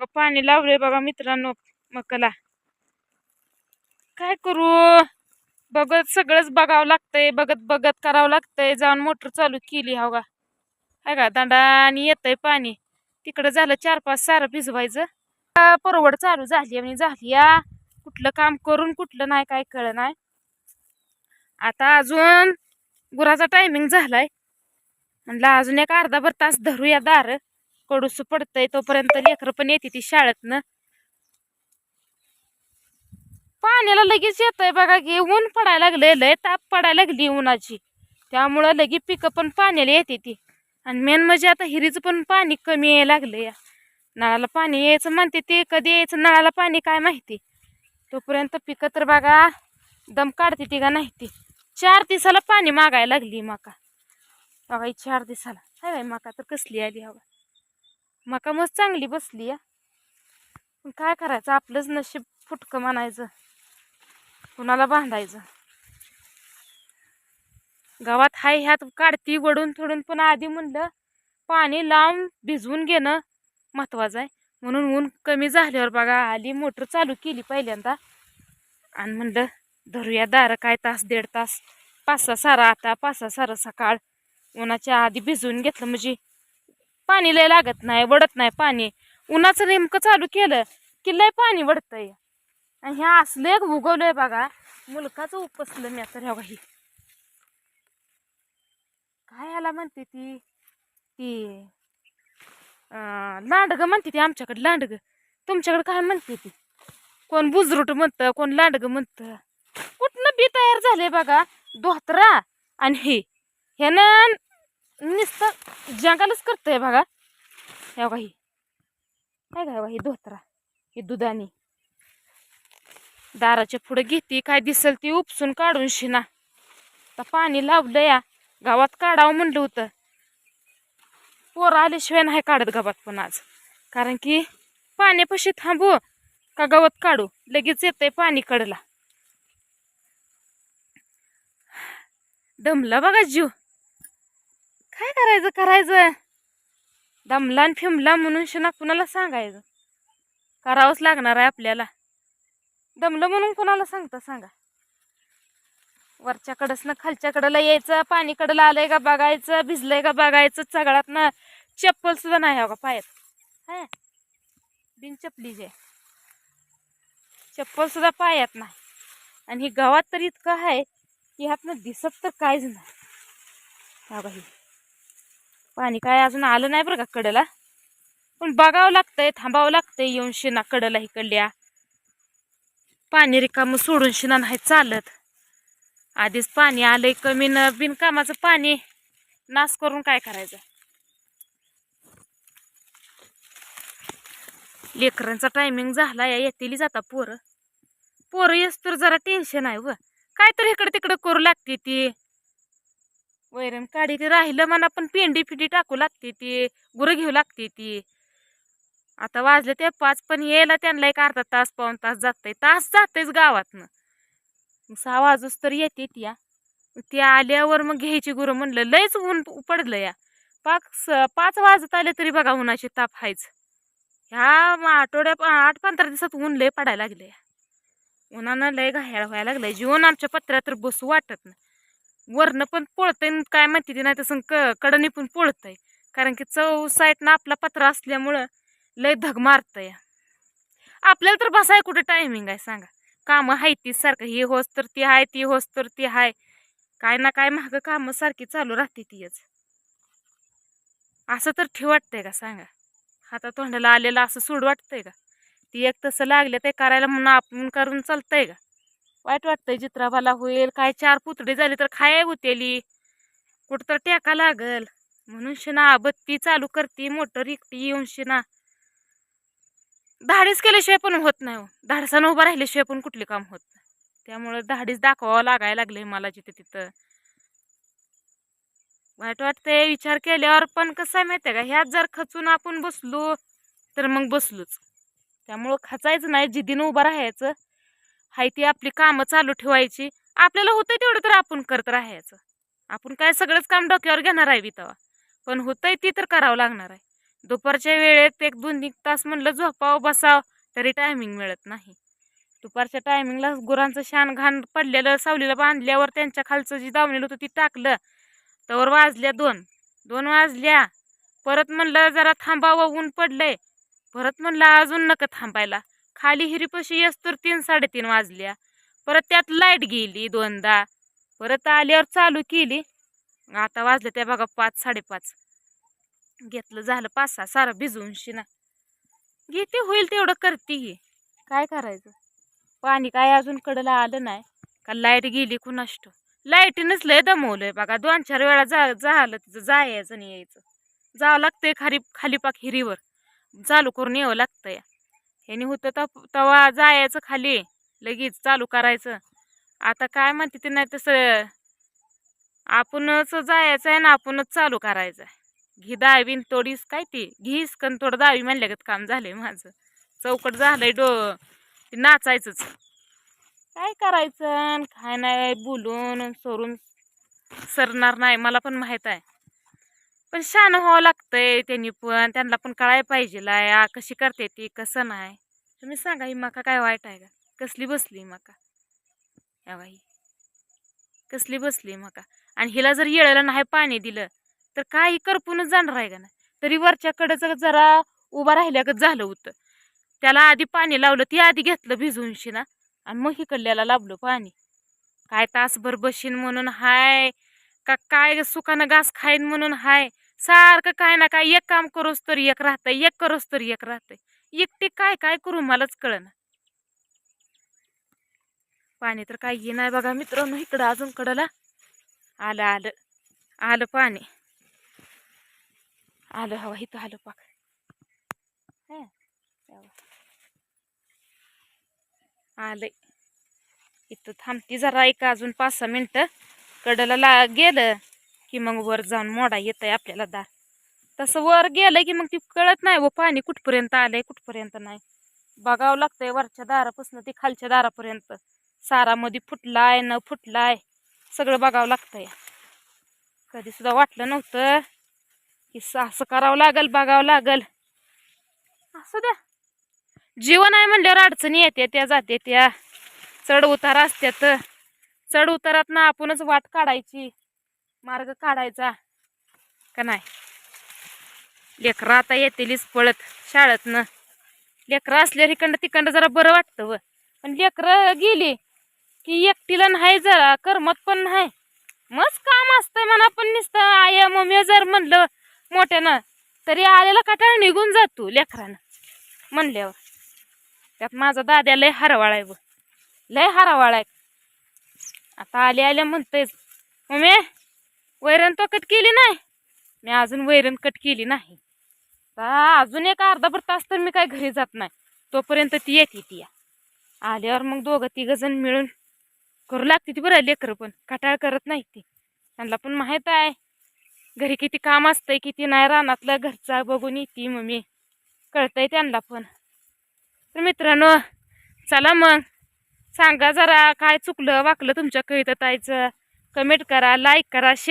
बघा पाणी लावलंय बघा मित्रांनो मकाला. काय करू? बघत सगळंच बघावं लागतंय बघत बघत करावं लागतंय जाऊन मोटर चालू केली हो का? हाय का? दांडानी येतंय पाणी. तिकडं झालं चार पाच सारं भिजवायचं. परवड चालू झाली आणि झाली या. कुठलं काम करून कुठलं नाही काय कळ नाही. आता अजून गुराचा टायमिंग झालाय. म्हणलं अजून एक अर्धाभर तास धरूया दार. कडूस पडतंय तोपर्यंत लेकरं पण येते ती शाळेतनं. पाण्याला लगेच येतंय बघा की ऊन पडायला लागले लय ताप पडायला लागली उन्हाची. त्यामुळं लगे पिकं पण पाण्याला येते ती. आणि मेन म्हणजे आता हिरीचं पण पाणी कमी यायला लागलं या. नळाला पाणी यायचं म्हणते ते कधी यायचं नळाला पाणी काय माहिती? तोपर्यंत पिकं तर बघा दम काढते ती का नाही ती. चार दिवसाला पाणी मागायला लागली मका. बघा चार दिवसाला. काय बाई मका तर कसली आली हवा. मका मस्त चांगली बसली या. काय करायचं? आपलंच नशीब फुटकं म्हणायचं. कुणाला बांधायचं गावात हाय ह्यात काढती वडून थोडून पण आधी म्हणलं पाणी लावून भिजवून घेणं महत्वाचं आहे. म्हणून ऊन कमी झाल्यावर बघा आली मोटर चालू केली पहिल्यांदा. आणि म्हणलं धरूया दारं काय तास दीड तास पाच सहा सारा आता पाच सहा सारं सकाळ. उन्हाच्या आधी भिजवून घेतलं म्हणजे पाणी लय लागत नाही वडत नाही पाणी. उन्हाचं नेमकं चालू केलं की लय पाणी वडतंय. आणि ह्या असलं एक उगवलंय बघा मुलकाच उपसलं मी आता ह्या काही काय आला म्हणते ती? ती लांडगं म्हणते ती आमच्याकडे लांडगं. तुमच्याकडे काय म्हणते ती? कोण बुजरूट म्हणतं कोण लांडगं म्हणतं. कुठनं बी तयार झाले बघा धोत्रा आणि हे. ह्यानं नुसतं जंगालच करतंय बघा. या काही काय काय ही धोत्रा ही दुधानी. दाराच्या पुढे घेते काय दिसल ती उपसून काढून शिना. आता पाणी लावलं या गावात काढावं म्हणलं होतं. पोरं आल्याशिवाय नाही काढत गावात पण आज. कारण की पाण्यापाशी थांबू का गवत काढू? लगेच येतंय पाणी कडला. दमला बघा जीव. काय करायचं करायचं? दमला आणि फिमला म्हणून शिना कुणाला सांगायचं? करावंच लागणार आहे आपल्याला. दमलं म्हणून कुणाला सांगता सांगा? वरच्याकडंच ना खालच्याकडंला यायचं पाणीकडला आलंय का बघायचं भिजलंय का बघायचं सगळ्यात ना चप्पल सुद्धा नाही हो का पायात? हा? बिन चपली जे. चप्पल सुद्धा पायात नाही. आणि ही गावात तर इतकं आहे की ह्यातनं दिसत तर काहीच नाही. हा ही. पाणी काय अजून आलं नाही बरं का कडेला. पण बघावं लागतंय थांबावं लागतंय येऊन शिना कडला इकडल्या. पाणी रिकामं सोडून शिना नाही चालत. आधीच पाणी आलंय कमी न बिनकामाचं पाणी. नाश करून काय करायचं? लेकरांचा टायमिंग झाला या येतीलच जाता पोरं. पोरं येस तर जरा टेन्शन आहे व. काय तर इकडे तिकडे करू लागते ती. वैरण काढी ते राहिलं म्हणा पण पेंडी फिंडी टाकू लागते ती गुरं घेऊ लागते ती. आता वाजले ते पाच पण यायला त्यांना एक अर्धा तास पाऊन तास जातंय. तास जातेच गावातनं. सहा वाजूस तर येते ती या. ती आल्यावर मग घ्यायची गुरं म्हणलं लयच ऊन पडलं या. पाच स- पाच वाजत आले तरी बघा उन्हाचे ताप हायच. ह्या आठवड्या आठ पंधरा दिवसात ऊन लय पडायला लागले उन्हानं लय घायाळ व्हायला लागलंय. जीवन आमच्या पत्र्यात तर बसू वाटत नाही. वरनं पण पोळतंय काय माहिती ते नाही तसं क कडनी पण पोळतंय. कारण की चव साईडनं आपला पत्रा असल्यामुळं लय धग मारतंय. आपल्याला तर बसाय कुठं टायमिंग आहे सांगा. कामं हाय ती सारखं ही होस तर ती हाय ती होस तर ती हाय. काय ना काय महाग कामं सारखी चालू राहते तीच. असं तर ठेव वाटतंय का सांगा? हातात तोंडाला आलेलं असं सूड वाटतंय का? ती एक तसं लागलं ते करायला म्हणून आपण करून चालतंय का? वाईट वाटतंय चित्राबाला होईल. काय चार पुतळे झाले तर खाय होतेली. कुठं तर टेका लागल. म्हणून शिना बत्ती चालू करते मोटर एकटी येऊन शिना. धाडीच केल्याशिवाय पण होत नाही हो. धाडसानं उभं राहिल्याशिवाय पण कुठले काम होत नाही. त्यामुळं धाडीच दाखवावं लागायला लागले मला जिथे तिथं. वाईट वाटतंय विचार केल्यावर पण कसं आहे माहिती का? ह्यात जर खचून आपण बसलो तर मग बसलोच. त्यामुळं खचायचं नाही. जिद्दीनं उभं राहायचं. हाय ती आपली कामं चालू ठेवायची. आपल्याला होतंय तेवढं तर आपण करत राहायचं. आपण काय सगळंच काम डोक्यावर घेणार आहे तेव्हा पण होतंय ती तर करावं लागणार आहे. दुपारच्या वेळेत एक दोन एक तास म्हणलं झोपाव बसाव तरी टायमिंग मिळत नाही. दुपारच्या टायमिंगला गुरांचं शान घाण पडलेलं सावलीला बांधल्यावर त्यांच्या खालचं जी दावलेलं होतं ती टाकलं. तर वाजल्या दोन. दोन वाजल्या. परत म्हणलं जरा थांबावं ऊन पडलंय. परत म्हणलं अजून नका थांबायला. खाली हिरीपाशी येस तर तीन साडेतीन वाजल्या. परत त्यात लाइट गेली दोनदा. परत आल्यावर चालू केली. आता वाजले त्या बघा पाच साडेपाच. घेतलं झालं पाच सहा सारं भिजवून शिना. घेते होईल तेवढं करते ही. काय करायचं? पाणी काय अजून कडला आलं नाही. का लाइट गेली कुणाष्ट? लाइट लय दमवलंय बघा. दोन चार वेळा जा झालं तिचं जायचं आणि यायचं. जावं लागतंय खाली खाली पाक हिरीवर. चालू करून यावं लागतंय. ह्यानी होतं तर तवा जायचं खाली लगेच चालू करायचं. आता काय म्हणते ते नाही तसं आपणच जायचं आहे ना आपणच चालू करायचं आहे घी दावीन तोडीस काय ती? घीस कन थोडं दावी म्हणल्यागत काम झालंय माझं. चौकट झालंय डो ते नाचायचंच. काय करायचं काय नाही बोलून सोडून सरणार नाही मला पण माहीत आहे. पण शान व्हावं लागतंय त्यांनी पण. त्यांना पण कळायला पाहिजे लाया कशी करते ती कसं नाही. तुम्ही सांगा ही मका काय वाईट आहे का? कसली बसली मका? या बाई. कसली बसली मका? आणि हिला जर येळायला नाही पाणी दिलं तर काही करपूनच जाणार आहे का नाही? तरी वरच्या कडचं जरा उभा राहिल्यागत झालं होतं. त्याला आधी पाणी लावलं ती आधी घेतलं भिजवूनशी ना. आणि मग हिकडल्याला लाभलं पाणी. काय तासभर बशीन म्हणून हाय का काय सुकानं घास खाईन म्हणून हाय. सारखं काय ना काय एक काम करोस तर एक राहतंय एक करोस तर एक राहतंय. एकटी काय काय करू मलाच कळना. पाणी तर काही नाही बघा मित्रांनो इकडं अजून कडला. आलं आलं. आलं पाणी. आलं हवा इथं आलं पाक. आलं इथं थांबती जरा एक अजून पाच सहा मिनटं. कडला ला गेलं. की मग वर जाऊन मोडा येत आहे आपल्याला दार. तसं वर गेलं की मग ती कळत नाही व पाणी कुठपर्यंत आलंय कुठपर्यंत नाही. बघावं लागतंय वरच्या दारापासून ते खालच्या दारापर्यंत. सारामध्ये फुटलाय न फुटलाय सगळं बघावं लागतंय. कधी सुद्धा वाटलं नव्हतं की असं करावं लागल बघावं लागल. असं द्या. जीवन आहे म्हणल्यावर अडचणी येते त्या जाते त्या. चढ उतार असत्यात. चढ उतारात ना आपणच वाट काढायची. मार्ग काढायचा का नाही? लेकरं आता येतेलीच पळत शाळेतनं. लेकरं असल्यावर इकडं तिकडं जरा बरं वाटतं व. पण लेकरं गेली की एकटीला नाही जरा करमत पण नाही. मस्त काम असतं म्हणा पण नुसतं आय मम्मी जर म्हणलं मोठ्यानं तरी आलेला कटाळ निघून जातो लेकरानं म्हणल्यावर. त्यात माझा दाद्या लय हरवाळ आहे व. लय हरवाळ आहे. आता आले आले म्हणतेच मम्मी वैरण तो कट केली नाही. मी अजून वैरण कट केली नाही. अजून एक अर्धाभर तास तर मी काय घरी जात नाही. तोपर्यंत ती येते ती. या आल्यावर मग दोघं तिघ जण मिळून करू लागते ती बरं लेकरं पण. कटाळ करत नाही ती. त्यांना पण माहीत आहे. घरी किती काम असतंय किती नाही रानातलं घरचा बघून येते मम्मी. कळतंय त्यांना पण. तर मित्रांनो चला मग. सांगा जरा काय चुकलं वाकलं तुमच्या कविता ताईचं. कमेंट करा लाईक करा शेअर